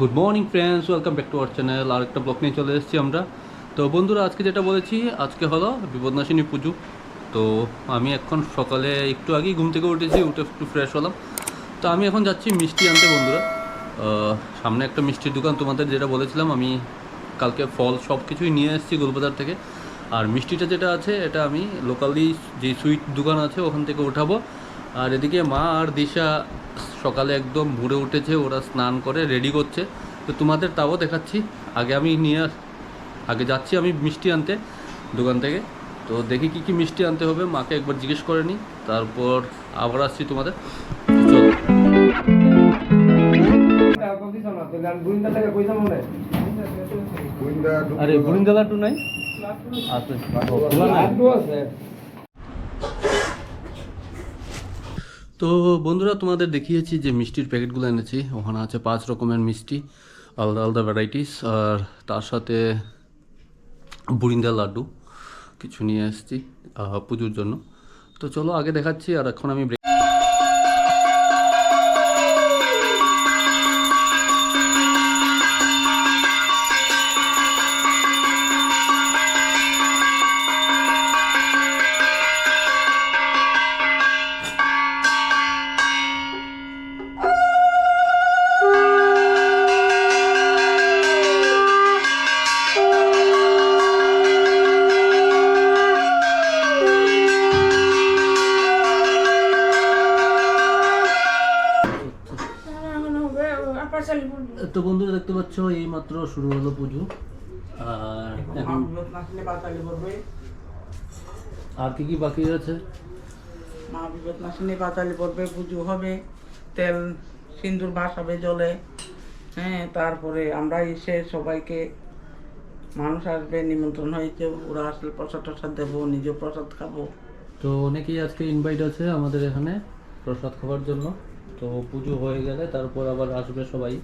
Good morning friends welcome back to our channel আর একটা blog নিয়ে চলে এসেছি আমরা। তো বন্ধুরা, আজকে যেটা বলেছি, আজকে হলো বিপদনাশিনী পুজো। তো আমি এখন সকালে একটু আগেই ঘুম থেকে উঠেছি, উঠে একটু ফ্রেশ হলাম। তো আমি এখন যাচ্ছি মিষ্টি আনতে, বন্ধুরা। সামনে একটা মিষ্টির দোকান তোমাদের যেটা বলেছিলাম, আমি কালকে ফল সব কিছুই নিয়ে এসেছি গোলবাজার থেকে। আর মিষ্টিটা যেটা আছে, এটা আমি লোকালি যে সুইট দোকান আছে, ওখান থেকে উঠাবো আর এদিকে মা আর দিশা সকালে একদম ভোরে উঠেছে ওরা স্নান করে রেডি করছে। তো তোমাদের তাও দেখাচ্ছি। আগে আমি নিয়ে আগে যাচ্ছি আমি মিষ্টি আনতে দোকান থেকে। তো দেখি কি কি মিষ্টি আনতে হবে মাকে একবার জিজ্ঞেস করে নিই তারপর আবার আসছি তোমাদের। চলো। আরে বুড়িন্দা লাড্ডু নাই? আছে। তো বন্ধুরা, তোমাদের দেখিয়েছি যে মিষ্টির প্যাকেটগুলো এনেছি। ওখানে আছে পাঁচ রকমের মিষ্টি, আলাদা আলাদা ভ্যারাইটিস আর তার সাথে বুরিন্দা লাড্ডু কিছু নিয়ে এসেছি পুজোর জন্য। তো চলো আগে দেখাচ্ছি, আর এখন আমি break- মাত্র শুরু হলো পুজো আর এখন আর কি কি বাকি আছে? মা বিপদ নাশিনী পাতালি পড়বে পুজো হবে তেল সিন্দুর ভাসাবে জলে। হ্যাঁ তারপরে আমরা এসে সবাইকে মানুষ আসবে নিমন্ত্রণ হয়েছে ওরা আসলে প্রসাদ টসাদ দেবো নিজে প্রসাদ খাব। তো অনেকেই আজকে ইনভাইট আছে আমাদের এখানে প্রসাদ খাওয়ার জন্য। তো পুজো হয়ে গেলে তারপর আবার আসবে সবাই।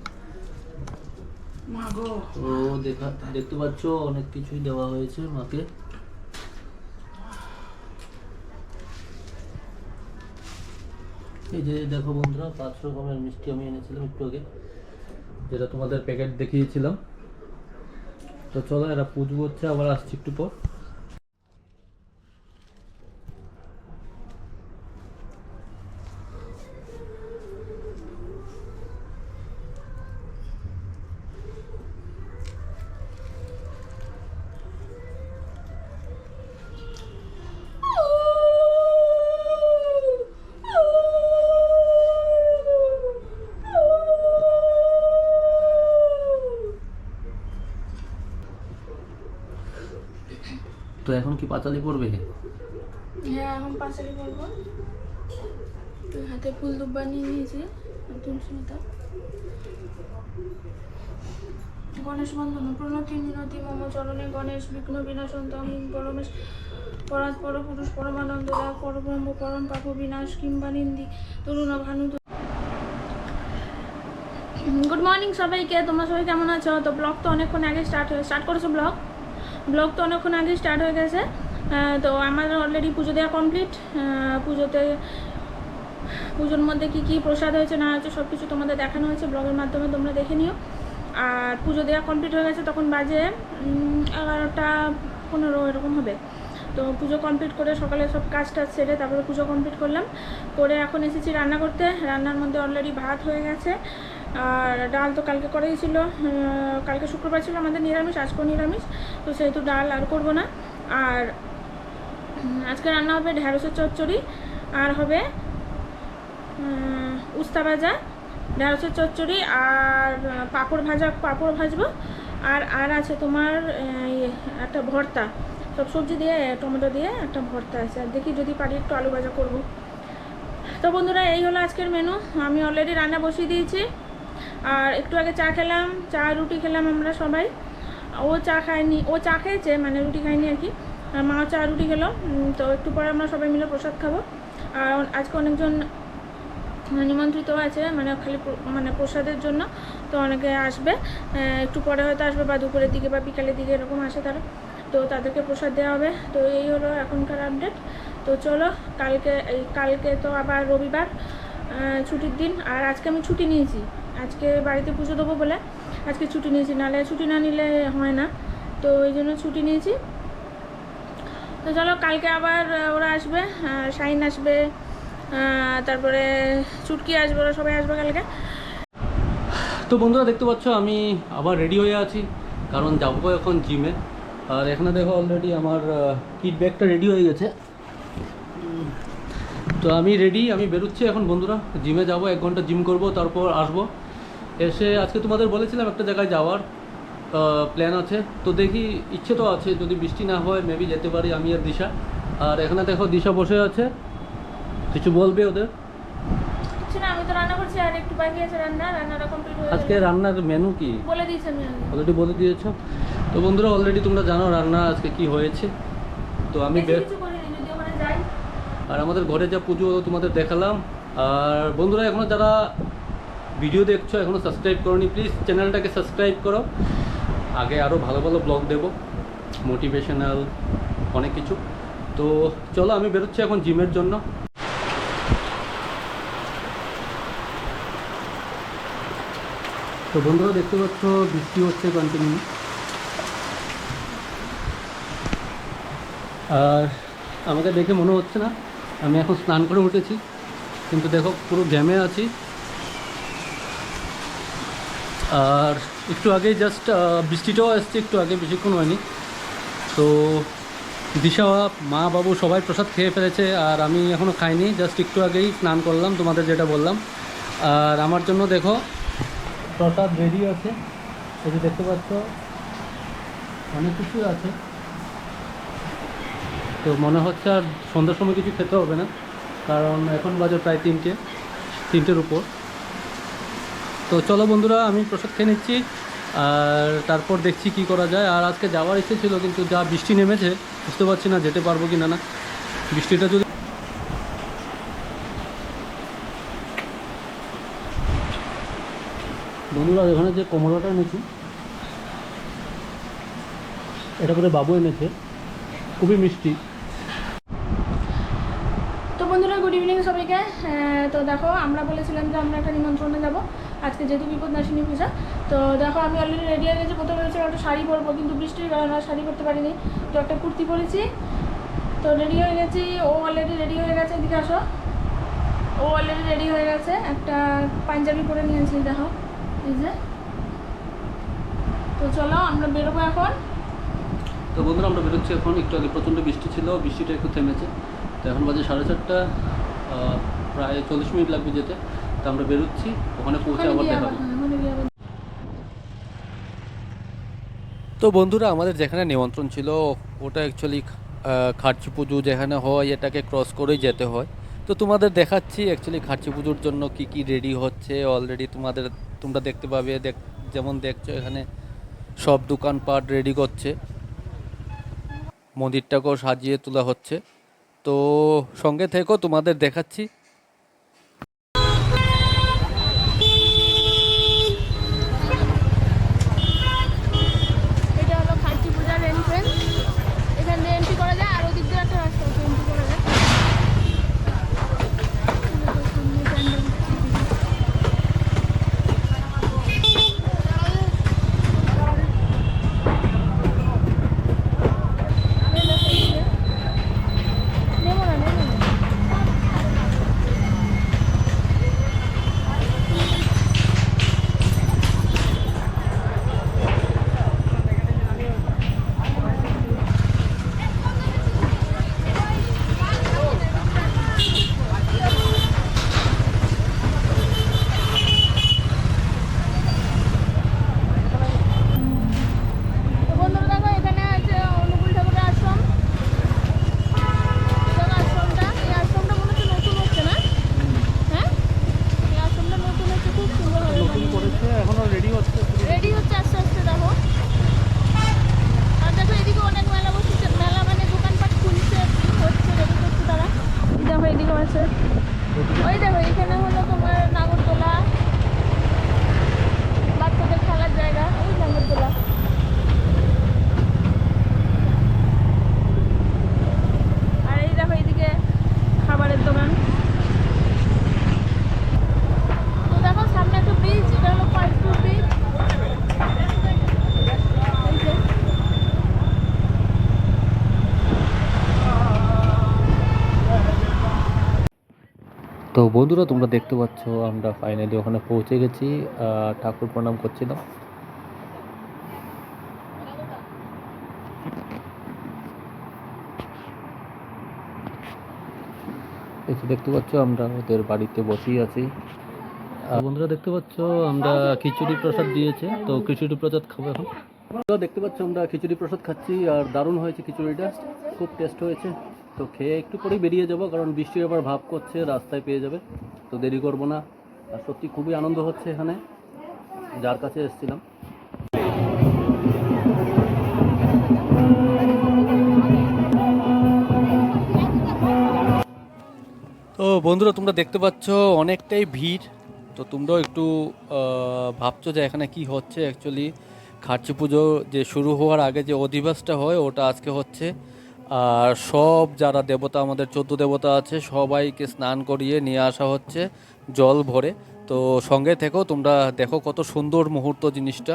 দেখতে পাচ্ছ? অনেক কিছুই দেওয়া হয়েছে মাকে। এই যে, দেখো বন্ধুরা, পাঁচ রকমের মিষ্টি আমি এনেছিলাম একটু আগে, যেটা তোমাদের প্যাকেট দেখিয়েছিলাম। তো চলো, এরা পুজো হচ্ছে, আবার আসছি একটু পর। কি পাতালি পড়বে? হ্যাঁ এখন পাঁচালি পড়ব। হাতে ফুল দুব্বা নিয়ে নিয়েছি তুলসী মাতা গণেশ বন্ধন, প্রণতি মিনতি মম চরণে গণেশ, বিঘ্ন বিনাশন্ত হিং পরমেশ পরাৎ পরপুরুষ পরমানন্দ, রাগ পরব্রহ্ম পরম পাপ বিনাশ কিংবা নিন্দি, তরুণ ভানু গুড মর্নিং সবাইকে, তোমরা সবাই কেমন আছো? তো ব্লগ তো অনেকক্ষণ আগে স্টার্ট স্টার্ট করেছ ব্লগ? ব্লগ তো অনেকক্ষণ আগে স্টার্ট হয়ে গেছে। তো আমাদের অলরেডি পুজো দেওয়া কমপ্লিট পুজোতে, পুজোর মধ্যে কি কি প্রসাদ হয়েছে, না হয়েছে সব কিছু তোমাদের দেখানো হয়েছে ব্লগের মাধ্যমে, তোমরা দেখে নিও। আর পুজো দেওয়া কমপ্লিট হয়ে গেছে তখন বাজে এগারোটা পনেরো, এরকম হবে। তো পুজো কমপ্লিট করে সকালে সব কাজ টাজ সেরে তারপরে পুজো কমপ্লিট করলাম। করে এখন এসেছি রান্না করতে। রান্নার মধ্যে অলরেডি ভাত হয়ে গেছে। আর ডাল তো কালকে করেই ছিল কালকে শুক্রবার ছিল আমাদের নিরামিষ, আজকেও নিরামিষ, তো সেহেতু ডাল আর করব না। আর আজকে রান্না হবে ঢ্যাঁড়সের চচ্চড়ি, আর হবে উস্তা ভাজা ঢ্যাঁড়সের চচ্চড়ি আর পাঁপড় ভাজা, পাঁপড় ভাজবো। আর আর আছে তোমার একটা ভর্তা, সব সবজি দিয়ে, টমেটো দিয়ে একটা ভর্তা আছে। আর দেখি যদি পারি একটু আলু ভাজা করব। তো বন্ধুরা, এই হলো আজকের মেনু আমি অলরেডি রান্না বসিয়ে দিয়েছি। আর একটু আগে চা খেলাম, চা, রুটি খেলাম আমরা সবাই। ও চা খায়নি, ও চা খেয়েছে মানে রুটি খায়নি আর কি। মাও চা, রুটি খেলো তো একটু পরে আমরা সবাই মিলে প্রসাদ খাব। আর আজকে অনেকজন নিমন্ত্রিত আছে মানে খালি মানে প্রসাদের জন্য, তো অনেকে আসবে। একটু পরে হয়তো আসবে, বা দুপুরের দিকে বা বিকালের দিকে এরকম আসে তারা। তো তাদেরকে প্রসাদ দেওয়া হবে। তো এই হলো এখনকার আপডেট তো চলো, কালকে কালকে তো আবার রবিবার ছুটির দিন। আর আজকে আমি ছুটি নিয়েছি। আজকে বাড়িতে পুজো দেবো বলে আজকে ছুটি নিয়েছি নাহলে ছুটি না নিলে হয় না। তো এই জন্য ছুটি নিয়েছি। তো চলো কালকে আবার ওরা আসবে শাইন আসবে তারপরে চুটকি আসবে, ওরা সবাই আসবে কালকে। তো বন্ধুরা দেখতে পাচ্ছ, আমি আবার রেডি হয়ে আছি, কারণ যাব এখন জিমে আর এখানে দেখো অলরেডি আমার কিট ব্যাগটা রেডি হয়ে গেছে। তো আমি রেডি আমি বেরোচ্ছি এখন বন্ধুরা। জিমে যাব, এক ঘণ্টা জিম করব, তারপর আসব। এসে আজকে তোমাদের বলেছিলাম একটা জায়গায় যাওয়ার প্ল্যান আছে। তো দেখি ইচ্ছে তো আছে যদি বৃষ্টি না হয় মেবি যেতে পারি আমি আর দিশা। আর এখানে দেখো দিশা বসে আছে। কিছু বলবে ওদের? আজকে রান্নার মেনু কি? বলে দিয়েছি অলরেডি বলে দিয়েছ। তো বন্ধুরা অলরেডি তোমরা জানো রান্না আজকে কি হয়েছে। তো আমি যাই। আর আমাদের ঘরে যা পুজো তোমাদের দেখালাম। আর বন্ধুরা এখনও যারা ভিডিও দেখছ এখনও সাবস্ক্রাইব করোনি প্লিজ চ্যানেলটাকে সাবস্ক্রাইব করো। আগে আরও ভালো ভালো ব্লগ দেবো মোটিভেশনাল অনেক কিছু। তো চলো, আমি বেরোচ্ছি এখন জিমের জন্য। তো বন্ধুরা, দেখতে পাচ্ছ, বৃষ্টি হচ্ছে কন্টিনিউ আর আমাকে দেখে মনে হচ্ছে না, আমি এখন স্নান করে উঠেছি। কিন্তু দেখো, পুরো গ্যামে আছি। আর একটু আগে জাস্ট বৃষ্টিটাও আসছে, একটু আগে বেশিক্ষণ হয়নি। তো দিশা, মা, বাবু সবাই প্রসাদ খেয়ে ফেলেছে আর আমি এখনও খাইনি জাস্ট একটু আগেই স্নান করলাম, তোমাদের যেটা বললাম। আর আমার জন্য দেখো, প্রসাদ রেডি আছে। এই যে দেখতে পাচ্ছ, অনেক কিছু আছে। তো মনে হচ্ছে আর সন্ধ্যার সময় কিছু খেতে হবে না, কারণ এখন বাজার প্রায় তিনটে, তিনটের উপর। তো চলো বন্ধুরা, আমি প্রসাদ খেয়ে নিচ্ছি। আর তারপর দেখছি কি করা যায়। আর আজকে যাওয়ার ইচ্ছে ছিল, কিন্তু যা বৃষ্টি নেমেছে, বুঝতে পারছি না যেতে পারব কি না। না বৃষ্টিটা যদি বন্ধুরা, এখানে যে কমলাটা এনেছি, এটা করে বাবু এনেছে। খুবই মিষ্টি। তো বন্ধুরা গুড ইভিনিং সবাইকে। তো দেখো, আমরা বলেছিলাম যে আমরা একটা নিমন্ত্রণে যাব। আজকে যেহেতু বিপদ বিপদনাশিনী পূজা। তো দেখো, আমি অলরেডি রেডি হয়ে গেছি। প্রথমে ভেবেছিলাম একটা শাড়ি পরবো, কিন্তু বৃষ্টির কারণে শাড়ি পরতে পারিনি। তো একটা কুর্তি পরেছি। তো রেডি হয়ে গেছি। ও অলরেডি রেডি হয়ে গেছে, এদিকে আসো। ও অলরেডি রেডি হয়ে গেছে। একটা পাঞ্জাবি পরে নিয়েছি, দেখো। এই যে। তো চলো, আমরা বেরোবো এখন। তো বন্ধুরা, আমরা বেরোচ্ছি এখন। একটু আগে প্রচণ্ড বৃষ্টি ছিল, বৃষ্টিটা একটু থেমেছে। তো এখন বাজে সাড়ে চারটা প্রায় চল্লিশ মিনিট লাগবে যেতে। তো আমরা বেরোচ্ছি ওখানে পৌঁছে আবার গিয়ে আবার তো বন্ধুরা আমাদের যেখানে নিমন্ত্রণ ছিল ওটা অ্যাকচুয়ালি খার্চি পুজো যেখানে হয় এটাকে ক্রস করেই যেতে হয়। তো তোমাদের দেখাচ্ছি অ্যাকচুয়ালি খার্চি পুজোর জন্য কি কি রেডি হচ্ছে। অলরেডি তোমাদের তোমরা দেখতে পাবে দেখ যেমন দেখছ এখানে সব দোকানপাট রেডি করছে। মন্দিরটাকেও সাজিয়ে তোলা হচ্ছে। তো সঙ্গে থেকেও তোমাদের দেখাচ্ছি বন্ধুরা, তোমরা দেখতে পাচ্ছ আমরা ফাইনালি ওখানে পৌঁছে গেছি। ঠাকুর প্রণাম করছিলাম। যে দেখতে পাচ্ছ আমরা ওদের বাড়িতে বসেই আছি। বন্ধুরা, দেখতে পাচ্ছ আমরা খিচুড়ি প্রসাদ দিয়েছে। তো খিচুড়ি প্রসাদ খাব এখন। দেখতে পাচ্ছ আমরা খিচুড়ি প্রসাদ খাচ্ছি আর দারুণ হয়েছে খিচুড়িটা। খুব টেস্ট হয়েছে। তো খেয়ে একটু পরেই বেরিয়ে যাব, কারণ বৃষ্টির আবার ভাব করছে, রাস্তায় পেয়ে যাবে, তো দেরি করব না। আর সত্যি খুবই আনন্দ হচ্ছে এখানে, যার কাছে এসেছিলাম। তো বন্ধুরা, তোমরা দেখতে পাচ্ছ অনেকটাই ভিড়। তো তোমরাও একটু ভাবছ যে এখানে কি হচ্ছে অ্যাকচুয়ালি খার্চি পুজো যে শুরু হওয়ার আগে যে অধিবাসটা হয়, ওটা আজকে হচ্ছে। আর সব যারা দেবতা, আমাদের চোদ্দ দেবতা আছে, সবাইকে স্নান করিয়ে নিয়ে আসা হচ্ছে জল ভরে। তো সঙ্গে থেকেও তোমরা দেখো কত সুন্দর মুহূর্ত জিনিসটা।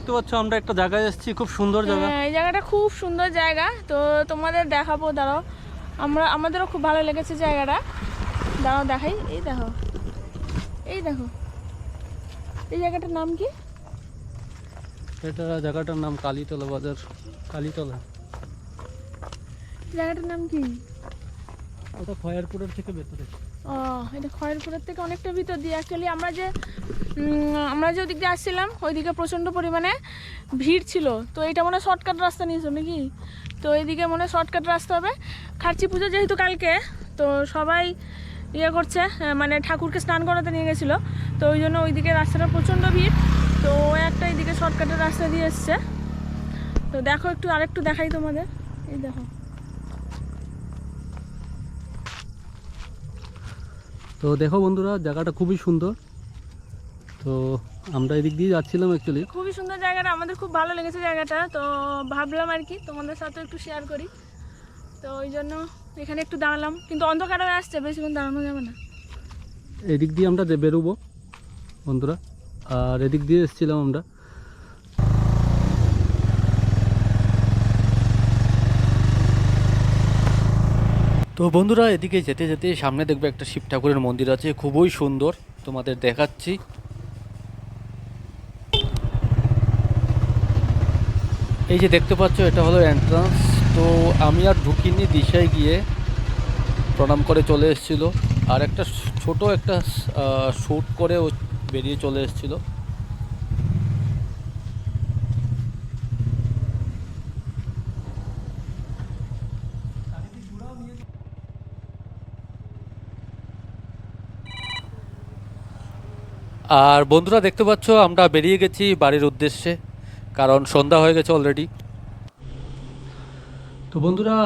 দেখতে পাচ্ছ আমরা একটা জায়গায় এসেছি খুব সুন্দর জায়গা। হ্যাঁ, এই জায়গাটা খুব সুন্দর জায়গা। তো তোমাদের দেখাবো দাঁড়াও। আমরা আমাদেরও খুব ভালো লেগেছে জায়গাটা। দাঁড়াও দেখাই। এই দেখো। এই দেখো। এই জায়গাটার নাম কি? এটা জায়গাটার নাম কালীতলা বাজার কালীতলা। জায়গাটার নাম কি? ওটা খয়ারপুরের থেকে ভেতরে ও এটা খয়েরপুরের থেকে অনেকটা ভিতর দিয়ে অ্যাকচুয়ালি আমরা যে আমরা যে ওদিক দিয়ে আসছিলাম, ওইদিকে প্রচণ্ড পরিমাণে ভিড় ছিল। তো এটা মনে শর্টকাট রাস্তা নিয়েছো নাকি? তো এইদিকে মনে শর্টকাট রাস্তা হবে। খার্চি পুজো যেহেতু কালকে, তো সবাই ইয়ে করছে মানে ঠাকুরকে স্নান করাতে নিয়ে গেছিল। তো ওই জন্য ওইদিকে রাস্তাটা প্রচণ্ড ভিড়। তো একটা এইদিকে শর্টকাটের রাস্তা দিয়ে এসছে। তো দেখো একটু, আরেকটু দেখাই তোমাদের। এই দেখো। তো দেখো বন্ধুরা জায়গাটা খুবই সুন্দর। তো আমরা এদিক দিয়ে যাচ্ছিলাম অ্যাকচুয়ালি খুবই সুন্দর জায়গাটা আমাদের খুব ভালো লেগেছে জায়গাটা। তো ভাবলাম আর কি তোমাদের সাথে একটু শেয়ার করি। তো ওই জন্য এখানে একটু দাঁড়ালাম। কিন্তু অন্ধকার হয়ে আসছে বেশিক্ষণ দাঁড়ানো যাবে না। এদিক দিয়ে আমরা বেরোবো বন্ধুরা। আর এদিক দিয়ে এসেছিলাম আমরা। তো বন্ধুরা, এদিকে যেতে যেতে সামনে দেখবে একটা শিব ঠাকুরের মন্দির আছে, খুবই সুন্দর। তোমাদের দেখাচ্ছি। এই যে দেখতে পাচ্ছ, এটা হলো এন্ট্রান্স তো আমি আর ঢুকিনি দিশায় গিয়ে। প্রণাম করে চলে এসেছিল। আর একটা ছোট একটা শ্যুট করে বেরিয়ে চলে এসেছিল। আর বন্ধুরা দেখতে পাচ্ছ, আমরা বেরিয়ে গেছি বাড়ির উদ্দেশ্যে, কারণ সন্ধ্যা হয়ে গেছে অলরেডি তো বন্ধুরা,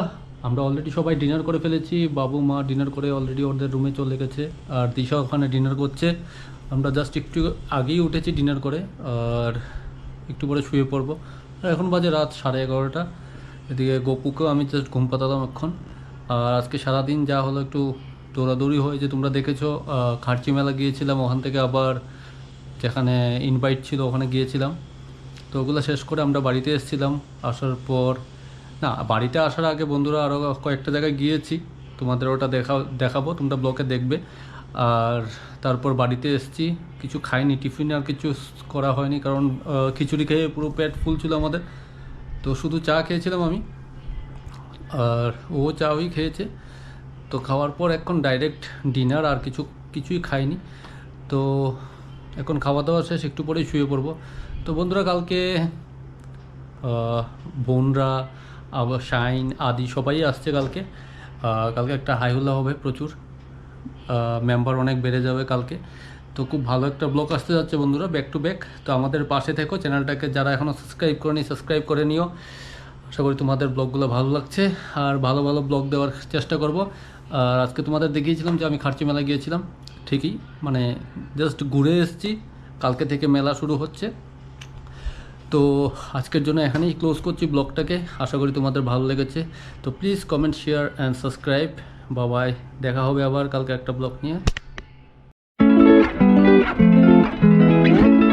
আমরা অলরেডি সবাই ডিনার করে ফেলেছি, বাবু, মা ডিনার করে অলরেডি ওদের রুমে চলে গেছে, আর দিশা ওখানে ডিনার করছে। আমরা জাস্ট একটু আগেই উঠেছি ডিনার করে, আর একটু পরে শুয়ে পড়ব। আর এখন বাজে রাত সাড়ে এগারোটা, এদিকে গোপুকেও আমি জাস্ট ঘুম পাতালাম এখন। আর আজকে সারাদিন যা হলো একটু দৌড়াদৌড়ি হয়েছে, তোমরা দেখেছ খার্চি মেলা গিয়েছিলাম, ওখান থেকে আবার যেখানে ইনভাইট ছিল, ওখানে গিয়েছিলাম। তো ওগুলো শেষ করে আমরা বাড়িতে এসেছিলাম। আসার পর, না, বাড়িতে আসার আগে বন্ধুরা আরও কয়েকটা জায়গায় গিয়েছি। তোমাদের ওটা দেখা, দেখাবো, তোমরা ব্লকে দেখবে। আর তারপর বাড়িতে এসেছি। কিছু খাইনি, টিফিন আর কিছু করা হয়নি, কারণ খিচুড়ি খেয়ে পুরো পেট ফুল ছিল আমাদের। তো শুধু চা খেয়েছিলাম আমি। আর ও চাই খেয়েছে। তো খাওয়ার পর এখন ডাইরেক্ট ডিনার আর কিছু, কিছুই খাইনি। তো এখন খাওয়া দাওয়া শেষ, একটু পরেই শুয়ে পড়ব। তো বন্ধুরা, কালকে বোনরা আবার শাইন আদি সবাই আসছে কালকে। কালকে একটা হাইহুল্লা হবে প্রচুর। মেম্বার অনেক বেড়ে যাবে কালকে। তো খুব ভালো একটা ব্লগ আসতে যাচ্ছে বন্ধুরা ব্যাক টু ব্যাক তো আমাদের পাশে থেকো চ্যানেলটাকে যারা এখনও সাবস্ক্রাইব করেনি সাবস্ক্রাইব করে নিও। আশা করি তোমাদের ব্লগগুলো ভালো লাগছে। আর ভালো ভালো ব্লগ দেওয়ার চেষ্টা করব। আর আজকে তোমাদের দেখিয়েছিলাম যে আমি খার্চি মেলা গিয়েছিলাম। ঠিকই মানে জাস্ট ঘুরে এসেছি, কালকে থেকে মেলা শুরু হচ্ছে। তো আজকের জন্য এখানেই ক্লোজ করছি ব্লগটাকে, আশা করি তোমাদের ভালো লেগেছে। তো please comment share and subscribe Babai, দেখা হবে আবার কালকে একটা ব্লগ নিয়ে।